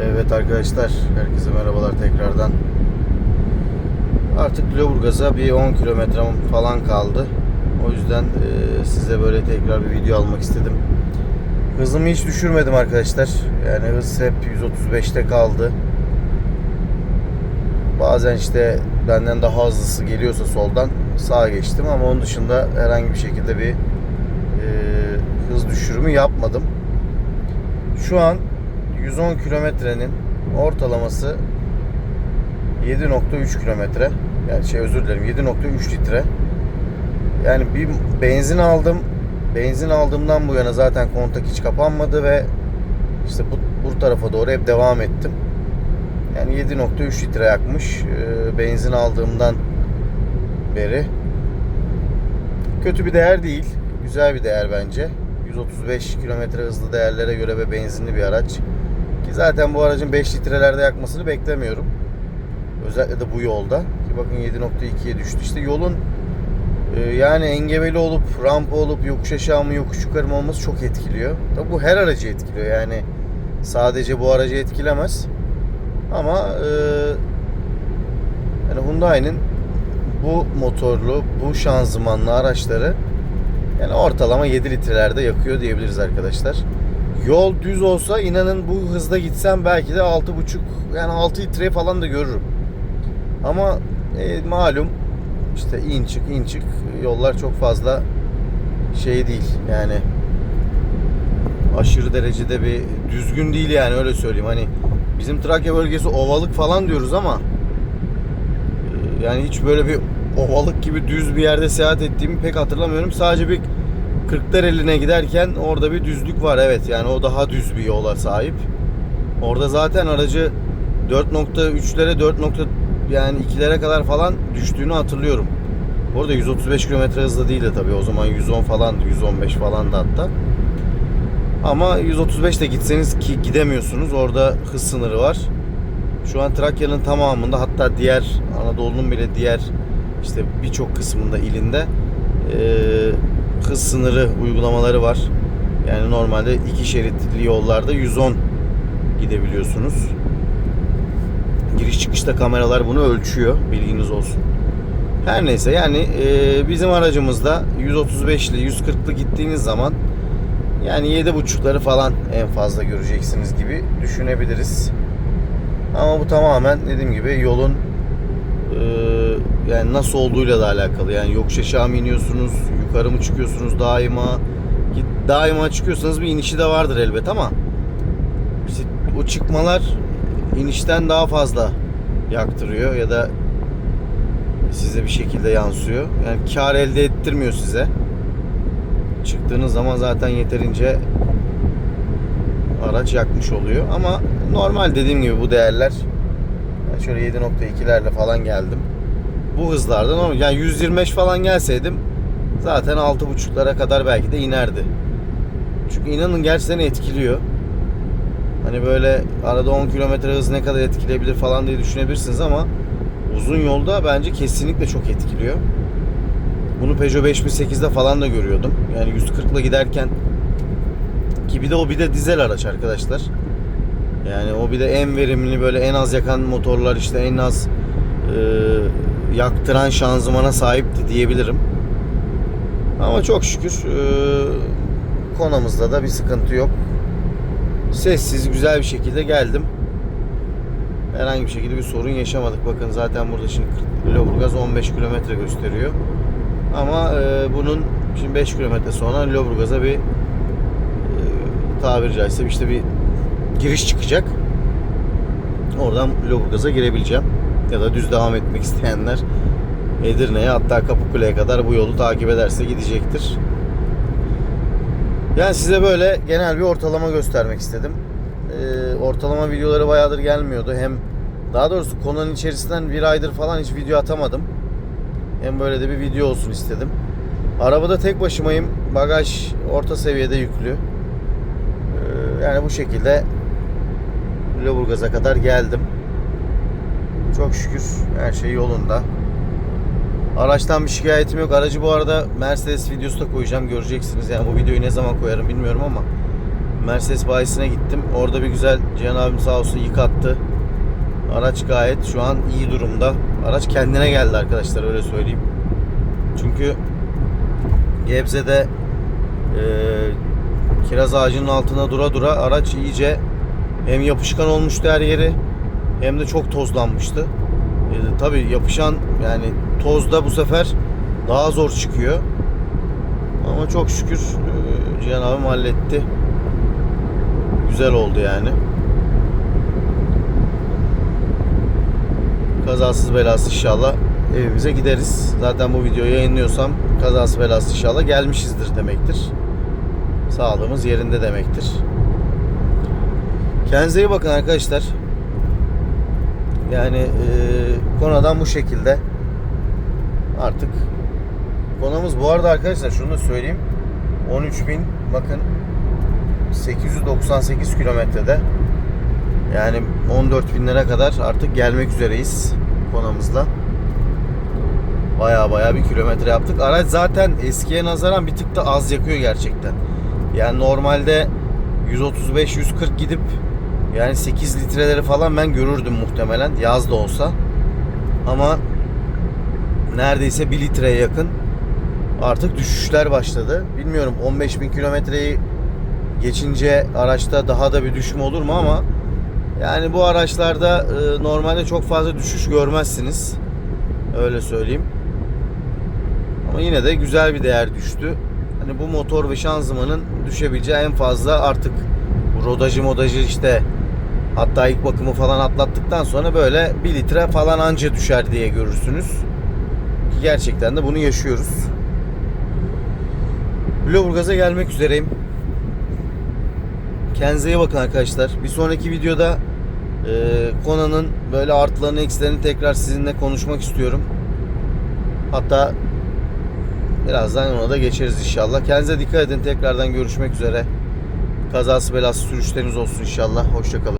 Evet arkadaşlar, herkese merhabalar tekrardan. Artık Lüleburgaz'a bir 10 kilometre falan kaldı. O yüzden e, size böyle tekrar bir video almak istedim. Hızımı hiç düşürmedim arkadaşlar. Yani hız hep 135'te kaldı. Bazen işte benden daha hızlısı geliyorsa soldan sağa geçtim ama onun dışında herhangi bir şekilde bir e, hız düşürümü yapmadım. Şu an 110 kilometrenin ortalaması 7.3 kilometre. Yani şey özür dilerim 7.3 litre. Yani bir benzin aldım. Benzin aldığımdan bu yana zaten kontak hiç kapanmadı ve işte bu, bu tarafa doğru hep devam ettim. Yani 7.3 litre yakmış. Ee, benzin aldığımdan beri. Kötü bir değer değil. Güzel bir değer bence. 135 kilometre hızlı değerlere göre ve benzinli bir araç. Ki zaten bu aracın 5 litrelerde yakmasını beklemiyorum. Özellikle de bu yolda. Ki bakın 7.2'ye düştü. İşte yolun e, yani engebeli olup rampa olup yokuş aşağı mı yokuş yukarı mı olması çok etkiliyor. Tabi bu her aracı etkiliyor. Yani sadece bu aracı etkilemez. Ama e, yani Hyundai'nin bu motorlu, bu şanzımanlı araçları yani ortalama 7 litrelerde yakıyor diyebiliriz arkadaşlar. Yol düz olsa inanın bu hızda gitsem belki de 6.5 yani 6 litre falan da görürüm. Ama e, malum işte in çık in çık yollar çok fazla şey değil yani aşırı derecede bir düzgün değil yani öyle söyleyeyim. Hani bizim Trakya bölgesi ovalık falan diyoruz ama e, yani hiç böyle bir ovalık gibi düz bir yerde seyahat ettiğimi pek hatırlamıyorum. Sadece bir Kırklareli'ne giderken orada bir düzlük var evet yani o daha düz bir yola sahip. Orada zaten aracı 4.3'lere 4. yani 2'lere kadar falan düştüğünü hatırlıyorum. Bu arada 135 km hızlı değildi tabii. O zaman 110 falan 115 falan da hatta. Ama 135 de gitseniz ki gidemiyorsunuz. Orada hız sınırı var. Şu an Trakya'nın tamamında hatta diğer Anadolu'nun bile diğer işte birçok kısmında ilinde eee hız sınırı uygulamaları var. Yani normalde iki şeritli yollarda 110 gidebiliyorsunuz. Giriş çıkışta kameralar bunu ölçüyor. Bilginiz olsun. Her neyse yani e, bizim aracımızda 135'li 140'lı gittiğiniz zaman yani 7.5'ları falan en fazla göreceksiniz gibi düşünebiliriz. Ama bu tamamen dediğim gibi yolun e, yani nasıl olduğuyla da alakalı. Yani yokuş aşağı mı iniyorsunuz, yukarı mı çıkıyorsunuz daima? Daima çıkıyorsanız bir inişi de vardır elbet ama işte o çıkmalar inişten daha fazla yaktırıyor ya da size bir şekilde yansıyor. Yani kar elde ettirmiyor size. Çıktığınız zaman zaten yeterince araç yakmış oluyor. Ama normal dediğim gibi bu değerler şöyle 7.2'lerle falan geldim. Bu hızlarda normal. Yani 125 falan gelseydim zaten 6.5'lara kadar belki de inerdi. Çünkü inanın gerçekten etkiliyor. Hani böyle arada 10 kilometre hız ne kadar etkileyebilir falan diye düşünebilirsiniz ama uzun yolda bence kesinlikle çok etkiliyor. Bunu Peugeot 5008'de falan da görüyordum. Yani 140 ile giderken ki bir de o bir de dizel araç arkadaşlar. Yani o bir de en verimli böyle en az yakan motorlar işte en az e, yaktıran şanzımana sahipti diyebilirim. Ama çok şükür e, konumuzda da bir sıkıntı yok. Sessiz güzel bir şekilde geldim. Herhangi bir şekilde bir sorun yaşamadık. Bakın zaten burada şimdi Lüleburgaz 15 kilometre gösteriyor. Ama e, bunun şimdi 5 kilometre sonra Lüleburgaz'a bir e, tabiri caizse işte bir giriş çıkacak. Oradan Lüleburgaz'a girebileceğim. Ya da düz devam etmek isteyenler Edirne'ye hatta Kapıkule'ye kadar bu yolu takip ederse gidecektir. Yani size böyle genel bir ortalama göstermek istedim. Ee, ortalama videoları bayağıdır gelmiyordu. Hem daha doğrusu konunun içerisinden bir aydır falan hiç video atamadım. Hem böyle de bir video olsun istedim. Arabada tek başımayım. Bagaj orta seviyede yüklü. Ee, yani bu şekilde Lüleburgaz'a kadar geldim. Çok şükür her şey yolunda. Araçtan bir şikayetim yok. Aracı bu arada Mercedes videosu da koyacağım göreceksiniz. Yani bu videoyu ne zaman koyarım bilmiyorum ama Mercedes bayisine gittim. Orada bir güzel Cihan abim sağ olsun yıkattı. Araç gayet şu an iyi durumda. Araç kendine geldi arkadaşlar öyle söyleyeyim. Çünkü Gebze'de e, kiraz ağacının altına dura dura araç iyice hem yapışkan olmuştu her yeri hem de çok tozlanmıştı. E, Tabi yapışan yani tozda bu sefer daha zor çıkıyor. Ama çok şükür e, Cihan abim halletti. Güzel oldu yani. Kazasız belasız inşallah evimize gideriz. Zaten bu videoyu yayınlıyorsam kazasız belasız inşallah gelmişizdir demektir. Sağlığımız yerinde demektir. Kendinize iyi bakın arkadaşlar. Yani e, konadan bu şekilde artık konamız bu arada arkadaşlar şunu da söyleyeyim 13.000 bakın 898 kilometrede yani 14 binlere kadar artık gelmek üzereyiz konamızla. Baya baya bir kilometre yaptık. Araç zaten eskiye nazaran bir tık da az yakıyor gerçekten. Yani normalde 135-140 gidip yani 8 litreleri falan ben görürdüm muhtemelen yaz da olsa. Ama neredeyse 1 litreye yakın artık düşüşler başladı. Bilmiyorum 15 bin kilometreyi geçince araçta daha da bir düşüm olur mu ama yani bu araçlarda e, normalde çok fazla düşüş görmezsiniz. Öyle söyleyeyim. Ama yine de güzel bir değer düştü. Hani bu motor ve şanzımanın düşebileceği en fazla artık rodajı modajı işte hatta ilk bakımı falan atlattıktan sonra böyle 1 litre falan anca düşer diye görürsünüz. Gerçekten de bunu yaşıyoruz. Lüleburgaz'a gelmek üzereyim. Kendinize iyi bakın arkadaşlar. Bir sonraki videoda e, Kona'nın böyle artılarını eksilerini tekrar sizinle konuşmak istiyorum. Hatta birazdan ona da geçeriz inşallah. Kendinize dikkat edin. Tekrardan görüşmek üzere. Kazası belası sürüşleriniz olsun inşallah. Hoşçakalın.